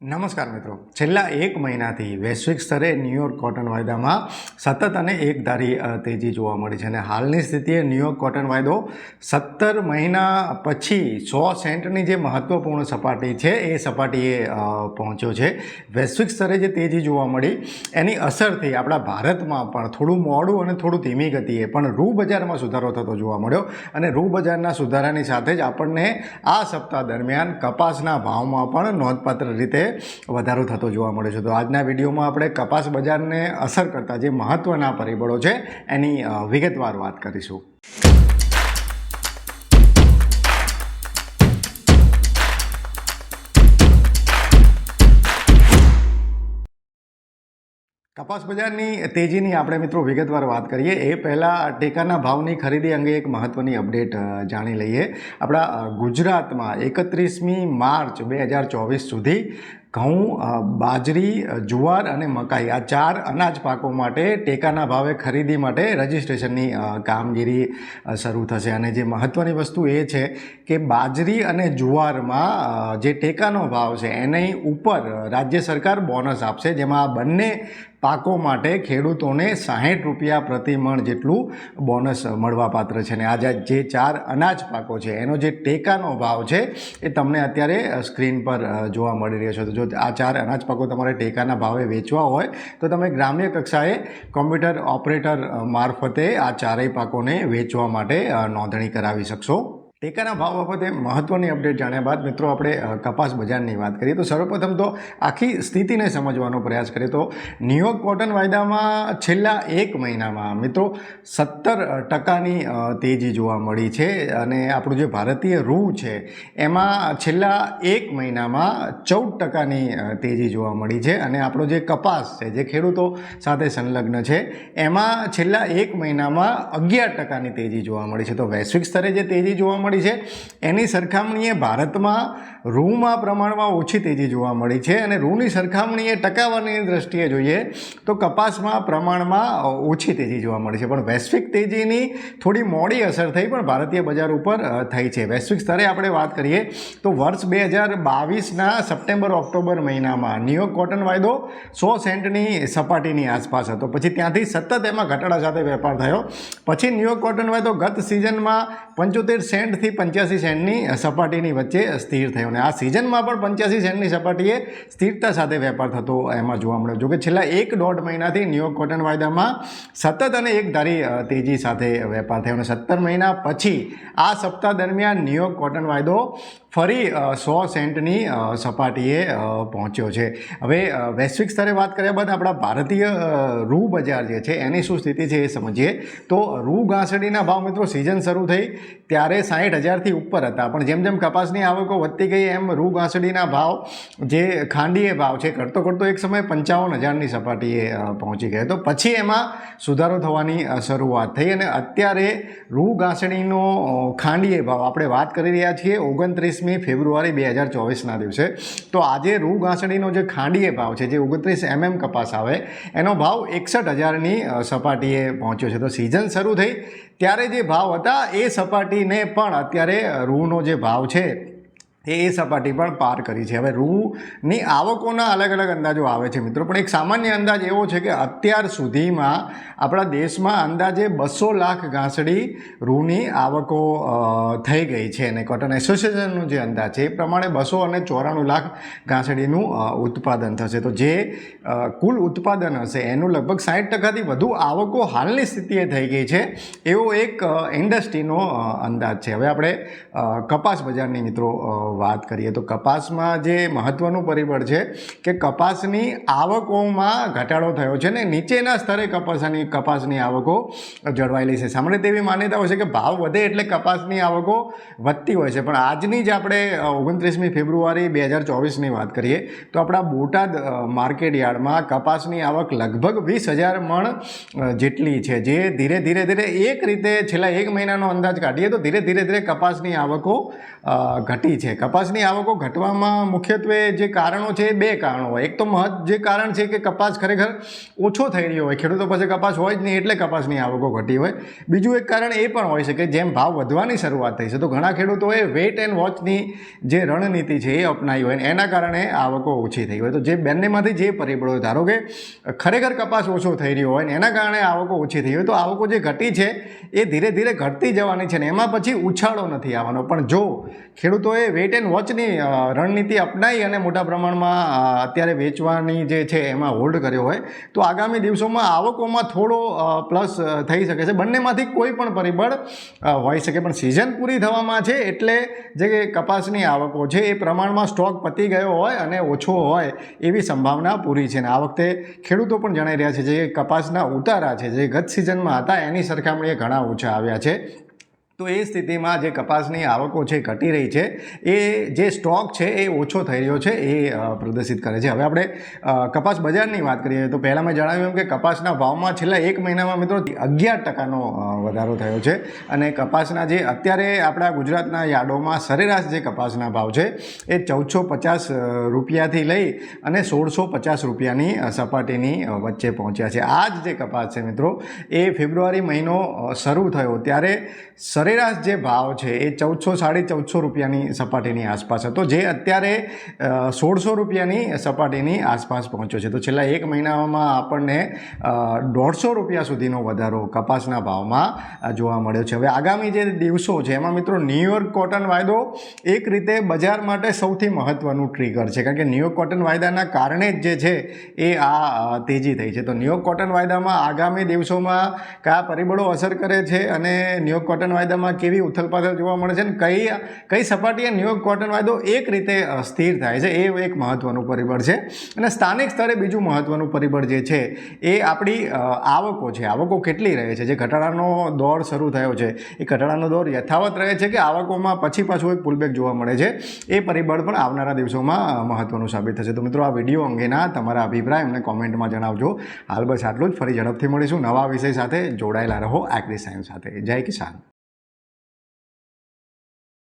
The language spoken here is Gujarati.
નમસ્કાર મિત્રો. છેલ્લા એક મહિનાથી વૈશ્વિક સ્તરે ન્યુયોર્ક કોટન વાયદામાં સતત અને એકધારી તેજી જોવા મળી છે અને હાલની સ્થિતિએ ન્યુયોર્ક કોટન વાયદો સત્તર મહિના પછી સો સેન્ટની જે મહત્વપૂર્ણ સપાટી છે એ સપાટીએ પહોંચ્યો છે. વૈશ્વિક સ્તરે જે તેજી જોવા મળી એની અસરથી આપણા ભારતમાં પણ થોડું મોડું અને થોડું ધીમી ગતિએ પણ રૂ બજારમાં સુધારો થતો જોવા મળ્યો અને રૂ બજારના સુધારાની સાથે જ આપણને આ સપ્તાહ દરમિયાન કપાસના ભાવમાં પણ નોંધપાત્ર રીતે વધારો થતો જોવા મળે છે. તો આજના વિડીયોમાં આપણે કપાસ બજારને અસર કરતા જે મહત્ત્વના પરિબળો છે એની વિગતવાર વાત કરીશું. કપાસ બજારની તેજીની આપણે મિત્રો વિગતવાર વાત કરીએ, એ પહેલાં ટેકાના ભાવની ખરીદી અંગે એક મહત્ત્વની અપડેટ જાણી લઈએ. આપણા ગુજરાતમાં એકત્રીસમી માર્ચ બે હજાર ચોવીસ સુધી ઘઉં બાજરી જુવાર અને મકાઈ આ ચાર અનાજ પાકો માટે ટેકાના ભાવે ખરીદી માટે રજિસ્ટ્રેશનની કામગીરી શરૂ થશે. અને જે મહત્ત્વની વસ્તુ એ છે કે બાજરી અને જુવારમાં જે ટેકાનો ભાવ છે એની ઉપર રાજ્ય સરકાર બોનસ આપશે. જેમાં આ બંને પાકો માટે ખેડૂતોને સાહીઠ રૂપિયા પ્રતિ મણ જેટલું બોનસ મળવાપાત્ર છે. અને આ જે- ચાર અનાજ પાકો છે એનો જે ટેકાનો ભાવ છે એ તમને અત્યારે સ્ક્રીન પર જોવા મળી રહ્યો છે. જો આ ચાર અનાજ પાકો તમારે ટેકાના ભાવે વેચવા હોય, તો તમે ગ્રામ્ય કક્ષાએ કોમ્પ્યુટર ઓપરેટર મારફતે આ ચારેય પાકોને વેચવા માટે નોંધણી કરાવી શકશો. ટેકાના ભાવ બાબતે મહત્ત્વની અપડેટ જાણ્યા બાદ મિત્રો આપણે કપાસ બજારની વાત કરીએ તો સર્વપ્રથમ તો આખી સ્થિતિને સમજવાનો પ્રયાસ કરીએ તો ન્યુયોર્ક કોટન વાયદામાં છેલ્લા એક મહિનામાં મિત્રો સત્તર ટકાની તેજી જોવા મળી છે અને આપણું જે ભારતીય રૂ છે એમાં છેલ્લા એક મહિનામાં ચૌદ ટકાની તેજી જોવા મળી છે અને આપણો જે કપાસ છે, જે ખેડૂતો સાથે સંલગ્ન છે, એમાં છેલ્લા એક મહિનામાં અગિયાર ટકાની તેજી જોવા મળી છે. તો વૈશ્વિક સ્તરે જે તેજી જોવા મળી છે. એની સરખામણીએ ભારતમાં રૂમાં પ્રમાણમાં ઓછી તેજી જોવા મળી છે અને રૂની સરખામણીએ ટકાવારીની દ્રષ્ટિએ જોઈએ તો કપાસમાં પ્રમાણમાં ઓછી તેજી જોવા મળી છે. પણ વૈશ્વિક તેજીની થોડી મોડી અસર થઈ પણ ભારતીય બજાર ઉપર થઈ છે. વૈશ્વિક સ્તરે આપણે વાત કરીએ તો વર્ષ બે હજાર બાવીસના સપ્ટેમ્બર ઓક્ટોબર મહિનામાં ન્યુયોર્ક કોટન વાયદો સો સેન્ટની સપાટીની આસપાસ હતો. પછી ત્યાંથી સતત એમાં ઘટાડા સાથે વેપાર થયો. પછી ન્યુયોર્ક કોટન વાયદો ગત સિઝનમાં પંચોતેર સેન્ટથી પંચ્યાસી સેન્ટની સપાટીની વચ્ચે સ્થિર થયો અને આ સિઝનમાં પણ પંચ્યાસી સેન્ટની સપાટીએ સ્થિરતા સાથે વેપાર થતો એમાં જોવા મળ્યો. જોકે છેલ્લા એક દોઢ મહિનાથી ન્યુયોર્ક કોટન વાયદામાં સતત અને એક ધારી તેજી સાથે વેપાર થયો અને સત્તર મહિના પછી આ સપ્તાહ દરમિયાન ન્યુયોર્ક કોટન વાયદો ફરી સો સેન્ટની સપાટીએ પહોંચ્યો છે. હવે વૈશ્વિક સ્તરે વાત કર્યા બાદ આપણા ભારતીય રૂ બજાર જે છે, એની શું સ્થિતિ છે એ સમજીએ. તો રૂ ઘાસડીના ભાવ મિત્રો સિઝન શરૂ થઈ, ત્યારે સાહીઠ હજારથી ઉપર હતા. પણ જેમ જેમ કપાસની આવકો વધતી ગઈ, એમ રૂ ઘાસડીના ભાવ જે ખાંડીએ ભાવ છે કરતો કરતો એક સમય પંચાવન હજારની સપાટીએ પહોંચી ગયો. તો પછી એમાં સુધારો થવાની શરૂઆત થઈ. અને અત્યારે રૂ ઘાસડીનો ખાંડીએ ભાવ, આપણે વાત કરી રહ્યા છીએ ઓગણત્રીસમી ફેબ્રુઆરી બે હજાર ચોવીસના દિવસે. તો આજે રૂ ઘાસડીનો જે ખાંડીએ ભાવ છે, જે ઓગણત્રીસ એમએમ કપાસ આવે, એનો ભાવ એકસઠ હજારની સપાટીએ પહોંચ્યો છે. તો સિઝન શરૂ થઈ. ત્યારે જે ભાવ હતા, એ સપાટીને પણ અત્યારે રૂનો જે ભાવ છે એ એ સપાટી પણ પાર કરી છે. હવે રૂની આવકોના અલગ અલગ અંદાજો આવે છે મિત્રો. પણ એક સામાન્ય અંદાજ એવો છે કે અત્યાર સુધીમાં આપણા દેશમાં અંદાજે બસો લાખ ઘાસડી રૂની આવકો થઈ ગઈ છે અને કોટન એસોસિએશનનો જે અંદાજ છે, એ પ્રમાણે બસો અને ચોરાણું લાખ ઘાસડીનું ઉત્પાદન થશે. તો જે કુલ ઉત્પાદન હશે, એનું લગભગ સાઠ ટકાથી વધુ આવકો હાલની સ્થિતિએ થઈ ગઈ છે. એવો એક ઇન્ડસ્ટ્રીનો અંદાજ છે. હવે આપણે કપાસ બજારની મિત્રો વાત કરીએ તો કપાસમાં જે મહત્ત્વનું પરિબળ છે કે કપાસની આવકોમાં ઘટાડો થયો છે ને નીચેના સ્તરે કપાસની કપાસની આવકો જળવાયેલી છે. સામાન્ય તેવી માન્યતા હોય છે કે ભાવ વધે એટલે કપાસની આવકો વધતી હોય છે. પણ આજની જ આપણે ઓગણત્રીસમી ફેબ્રુઆરી બે હજાર ચોવીસની વાત કરીએ તો આપણા બોટાદ માર્કેટ યાર્ડમાં કપાસની આવક લગભગ વીસ હજાર મણ જેટલી છે. જે ધીરે ધીરે ધીરે એક રીતે છેલ્લા એક મહિનાનો અંદાજ કાઢીએ તો ધીરે ધીરે ધીરે કપાસની આવકો ઘટી છે. કપાસની આવકો ઘટવામાં મુખ્યત્વે જે કારણો છે એ બે કારણો હોય. એક તો મહત્વ જે કારણ છે કે કપાસ ખરેખર ઓછો થઈ રહ્યો હોય, ખેડૂતો પાસે કપાસ હોય જ નહીં એટલે કપાસની આવકો ઘટી હોય. બીજું એક કારણ એ પણ હોઈ શકે જેમ ભાવ વધવાની શરૂઆત થઈ છે, તો ઘણા ખેડૂતોએ વેટ એન્ડ વોચની જે રણનીતિ છે એ અપનાવી હોય એના કારણે આવકો ઓછી થઈ હોય. તો જે બંનેમાંથી જે પરિબળો ધારો કે ખરેખર કપાસ ઓછો થઈ રહ્યો હોય ને એના કારણે આવકો ઓછી થઈ હોય, તો આવકો જે ઘટી છે એ ધીરે ધીરે ઘટતી જવાની છે ને એમાં પછી ઉછાળો નથી આવવાનો. પણ જો ખેડૂતોએ વેટ એન્ડ વોચની રણનીતિ અપનાવી અને મોટા પ્રમાણમાં અત્યારે વેચવાની જે છે એમાં હોલ્ડ કર્યો હોય, તો આગામી દિવસોમાં આવકોમાં થોડો પ્લસ થઈ શકે છે. બંનેમાંથી કોઈ પણ પરિબળ હોઈ શકે. પણ સિઝન પૂરી થવામાં છે એટલે જે કપાસની આવકો છે એ પ્રમાણમાં સ્ટોક પતી ગયો હોય અને ઓછો હોય એવી સંભાવના પૂરી છે. ને આ વખતે ખેડૂતો પણ જણાઈ રહ્યા છે જે કપાસના ઉતારા છે, જે ગત સિઝનમાં હતા, એની સરખામણીએ ઘણા ઓછા આવ્યા છે. તો એ સ્થિતિમાં જે કપાસની આવકો છે ઘટી રહી છે. એ જે સ્ટોક છે એ ઓછો થઈ રહ્યો છે, એ પ્રદર્શિત કરે છે. હવે આપણે કપાસ બજારની વાત કરીએ તો પહેલાં મેં જણાવ્યું એમ કે કપાસના ભાવમાં છેલ્લા એક મહિનામાં મિત્રો અગિયાર ટકાનો વધારો થયો છે અને કપાસના જે અત્યારે આપણા ગુજરાતના યાર્ડોમાં સરેરાશ જે કપાસના ભાવ છે એ ચૌદસો પચાસ રૂપિયાથી લઈ અને સોળસો પચાસ રૂપિયાની સપાટીની વચ્ચે પહોંચ્યા છે. આ જ જે કપાસ છે મિત્રો, એ ફેબ્રુઆરી મહિનો શરૂ થયો. ત્યારે સરેરાશ જે ભાવ છે એ ચૌદસો સાડી ચૌદસો રૂપિયાની સપાટીની આસપાસ હતો, જે અત્યારે સોળસો રૂપિયાની સપાટીની આસપાસ પહોંચ્યો છે. તો છેલ્લા એક મહિનામાં આપણને દોઢસો રૂપિયા સુધીનો વધારો કપાસના ભાવમાં જોવા મળ્યો છે. હવે આગામી જે દિવસો છે, એમાં મિત્રો ન્યુયોર્ક કોટન વાયદો એક રીતે બજાર માટે સૌથી મહત્ત્વનું ટ્રિગર છે. કારણ કે ન્યુયોર્ક કોટન વાયદાના કારણે જ જે છે એ આ તેજી થઈ છે. તો ન્યુયોર્ક કોટન વાયદામાં આગામી દિવસોમાં કયા પરિબળો અસર કરે છે અને ન્યુયોર્ક કોટન વાયદામાં કેવી ઉથલપાથલ જોવા મળે છે અને કઈ કઈ સપાટીએ ન્યુયોર્ક કોટન વાયદો એક રીતે સ્થિર થાય છે. એ એક મહત્ત્વનું પરિબળ છે. અને સ્થાનિક સ્તરે બીજું મહત્ત્વનું પરિબળ જે છે એ આપણી આવકો છે. આવકો કેટલી રહે છે? જે ઘટાડાનો દોર શરૂ થયો છે. એ ઘટાડાનો દોર યથાવત રહે છે કે આવકોમાં પછી પાછું એક પુલબેક જોવા મળે છે? એ પરિબળ પણ આવનારા દિવસોમાં મહત્ત્વનું સાબિત થશે. તો મિત્રો, આ વીડિયો અંગેના તમારા અભિપ્રાય અમને કોમેન્ટમાં જણાવજો. હાલ બસ આટલું જ. ફરી ઝડપથી મળીશું. નવા વિષય સાથે જોડાયેલા રહો. એગ્રી સાયન્સ સાથે. જય કિસાન.